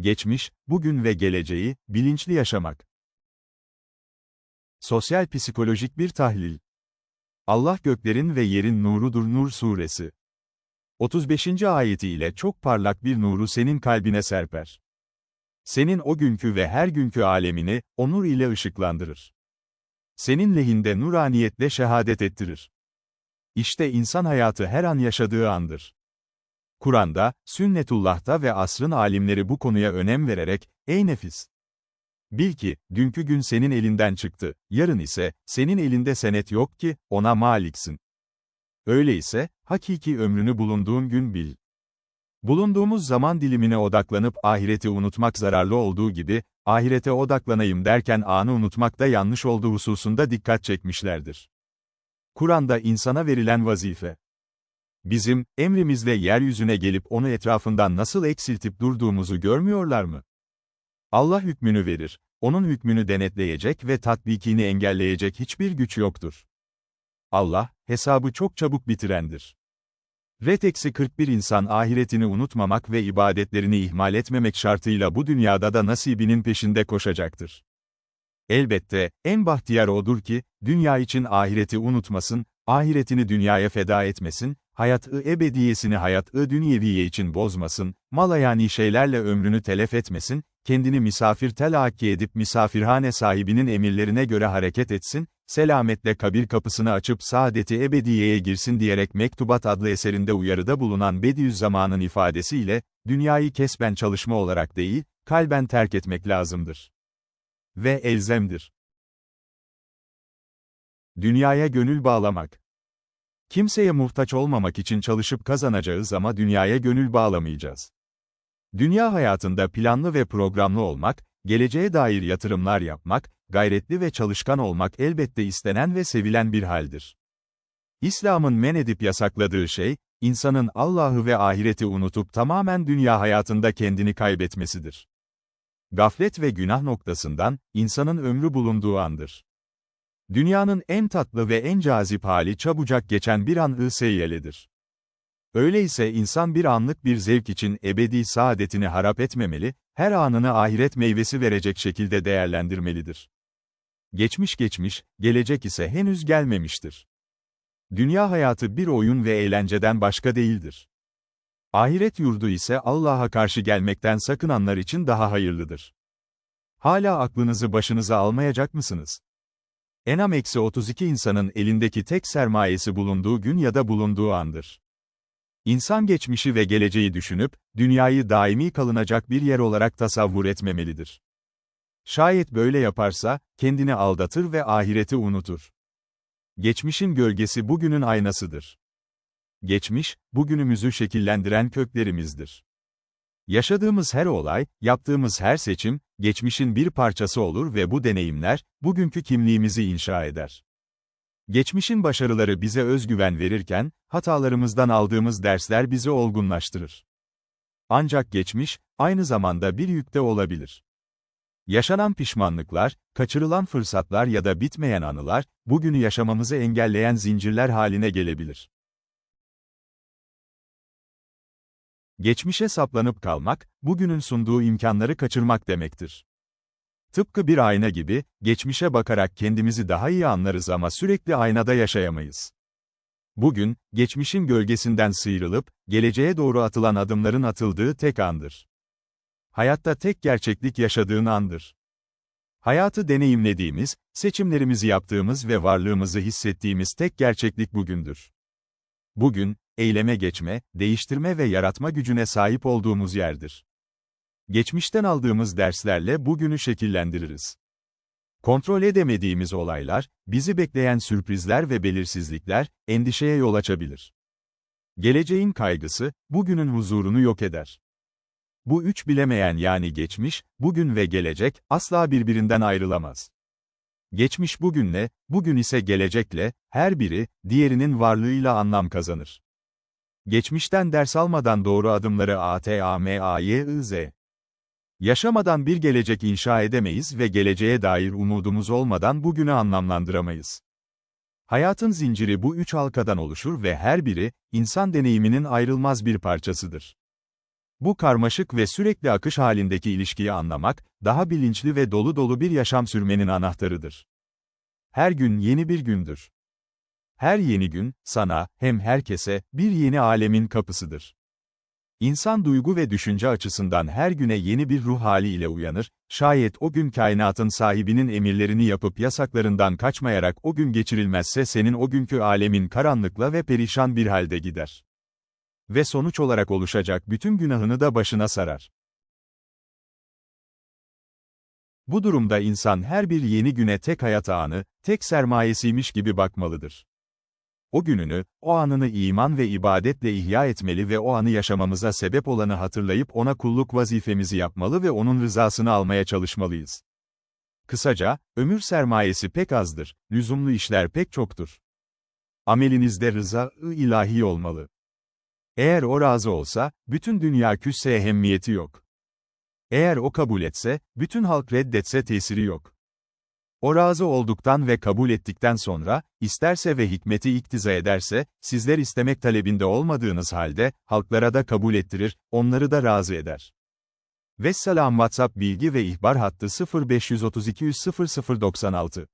geçmiş, bugün ve geleceği, bilinçli yaşamak. Sosyal psikolojik bir tahlil. Allah göklerin ve yerin nurudur Nur suresi. 35. ayeti ile çok parlak bir nuru senin kalbine serper. Senin o günkü ve her günkü alemini, o nur ile ışıklandırır. Senin lehinde nuraniyetle şehadet ettirir. İşte insan hayatı her an yaşadığı andır. Kur'an'da, sünnetullah'ta ve asrın alimleri bu konuya önem vererek, ey nefis! Bil ki, dünkü gün senin elinden çıktı, yarın ise, senin elinde senet yok ki, ona maliksin. Öyleyse, hakiki ömrünü bulunduğun gün bil. Bulunduğumuz zaman dilimine odaklanıp ahireti unutmak zararlı olduğu gibi, ahirete odaklanayım derken anı unutmak da yanlış olduğu hususunda dikkat çekmişlerdir. Kur'an'da insana verilen vazife. Bizim, emrimizle yeryüzüne gelip onu etrafından nasıl eksiltip durduğumuzu görmüyorlar mı? Allah hükmünü verir, onun hükmünü denetleyecek ve tatbikini engelleyecek hiçbir güç yoktur. Allah, hesabı çok çabuk bitirendir. Reteksi 41 insan ahiretini unutmamak ve ibadetlerini ihmal etmemek şartıyla bu dünyada da nasibinin peşinde koşacaktır. Elbette, en bahtiyar odur ki, dünya için ahireti unutmasın, ahiretini dünyaya feda etmesin, hayat-ı ebediyesini hayat-ı dünyeviye için bozmasın, malayani şeylerle ömrünü telef etmesin, kendini misafir telakki edip misafirhane sahibinin emirlerine göre hareket etsin, selametle kabir kapısını açıp saadeti ebediyeye girsin diyerek Mektubat adlı eserinde uyarıda bulunan Bediüzzaman'ın ifadesiyle, dünyayı kesben çalışma olarak değil, kalben terk etmek lazımdır. Ve elzemdir. Dünyaya gönül bağlamak. Kimseye muhtaç olmamak için çalışıp kazanacağız ama dünyaya gönül bağlamayacağız. Dünya hayatında planlı ve programlı olmak, geleceğe dair yatırımlar yapmak, gayretli ve çalışkan olmak elbette istenen ve sevilen bir haldir. İslam'ın men edip yasakladığı şey, insanın Allah'ı ve ahireti unutup tamamen dünya hayatında kendini kaybetmesidir. Gaflet ve günah noktasından, insanın ömrü bulunduğu andır. Dünyanın en tatlı ve en cazip hali çabucak geçen bir an-ı seyyeledir. Öyleyse insan bir anlık bir zevk için ebedi saadetini harap etmemeli, her anını ahiret meyvesi verecek şekilde değerlendirmelidir. Geçmiş geçmiş, gelecek ise henüz gelmemiştir. Dünya hayatı bir oyun ve eğlenceden başka değildir. Ahiret yurdu ise Allah'a karşı gelmekten sakınanlar için daha hayırlıdır. Hala aklınızı başınıza almayacak mısınız? Enam eksi 32 insanın elindeki tek sermayesi bulunduğu gün ya da bulunduğu andır. İnsan geçmişi ve geleceği düşünüp, dünyayı daimi kalınacak bir yer olarak tasavvur etmemelidir. Şayet böyle yaparsa, kendini aldatır ve ahireti unutur. Geçmişin gölgesi bugünün aynasıdır. Geçmiş, bugünümüzü şekillendiren köklerimizdir. Yaşadığımız her olay, yaptığımız her seçim, geçmişin bir parçası olur ve bu deneyimler, bugünkü kimliğimizi inşa eder. Geçmişin başarıları bize özgüven verirken, hatalarımızdan aldığımız dersler bizi olgunlaştırır. Ancak geçmiş, aynı zamanda bir yükte olabilir. Yaşanan pişmanlıklar, kaçırılan fırsatlar ya da bitmeyen anılar, bugünü yaşamamızı engelleyen zincirler haline gelebilir. Geçmişe saplanıp kalmak, bugünün sunduğu imkanları kaçırmak demektir. Tıpkı bir ayna gibi, geçmişe bakarak kendimizi daha iyi anlarız ama sürekli aynada yaşayamayız. Bugün, geçmişin gölgesinden sıyrılıp, geleceğe doğru atılan adımların atıldığı tek andır. Hayatta tek gerçeklik yaşadığın andır. Hayatı deneyimlediğimiz, seçimlerimizi yaptığımız ve varlığımızı hissettiğimiz tek gerçeklik bugündür. Bugün, eyleme geçme, değiştirme ve yaratma gücüne sahip olduğumuz yerdir. Geçmişten aldığımız derslerle bugünü şekillendiririz. Kontrol edemediğimiz olaylar, bizi bekleyen sürprizler ve belirsizlikler, endişeye yol açabilir. Geleceğin kaygısı, bugünün huzurunu yok eder. Bu üç bilemeyen yani geçmiş, bugün ve gelecek, asla birbirinden ayrılamaz. Geçmiş bugünle, bugün ise gelecekle, her biri, diğerinin varlığıyla anlam kazanır. Geçmişten ders almadan doğru adımları ATAMAYIZ. Yaşamadan bir gelecek inşa edemeyiz ve geleceğe dair umudumuz olmadan bugünü anlamlandıramayız. Hayatın zinciri bu üç halkadan oluşur ve her biri, insan deneyiminin ayrılmaz bir parçasıdır. Bu karmaşık ve sürekli akış halindeki ilişkiyi anlamak, daha bilinçli ve dolu dolu bir yaşam sürmenin anahtarıdır. Her gün yeni bir gündür. Her yeni gün, sana, hem herkese, bir yeni alemin kapısıdır. İnsan duygu ve düşünce açısından her güne yeni bir ruh hali ile uyanır, şayet o gün kainatın sahibinin emirlerini yapıp yasaklarından kaçmayarak o gün geçirilmezse senin o günkü alemin karanlıkla ve perişan bir halde gider. Ve sonuç olarak oluşacak bütün günahını da başına sarar. Bu durumda insan her bir yeni güne tek hayat anı, tek sermayesiymiş gibi bakmalıdır. O gününü, o anını iman ve ibadetle ihya etmeli ve o anı yaşamamıza sebep olanı hatırlayıp ona kulluk vazifemizi yapmalı ve onun rızasını almaya çalışmalıyız. Kısaca, ömür sermayesi pek azdır, lüzumlu işler pek çoktur. Amelinizde rıza-ı ilahi olmalı. Eğer o razı olsa, bütün dünya küsse ehemmiyeti yok. Eğer o kabul etse, bütün halk reddetse tesiri yok. O razı olduktan ve kabul ettikten sonra, isterse ve hikmeti iktiza ederse, sizler istemek talebinde olmadığınız halde, halklara da kabul ettirir, onları da razı eder. Vesselam WhatsApp bilgi ve ihbar hattı 0532 0096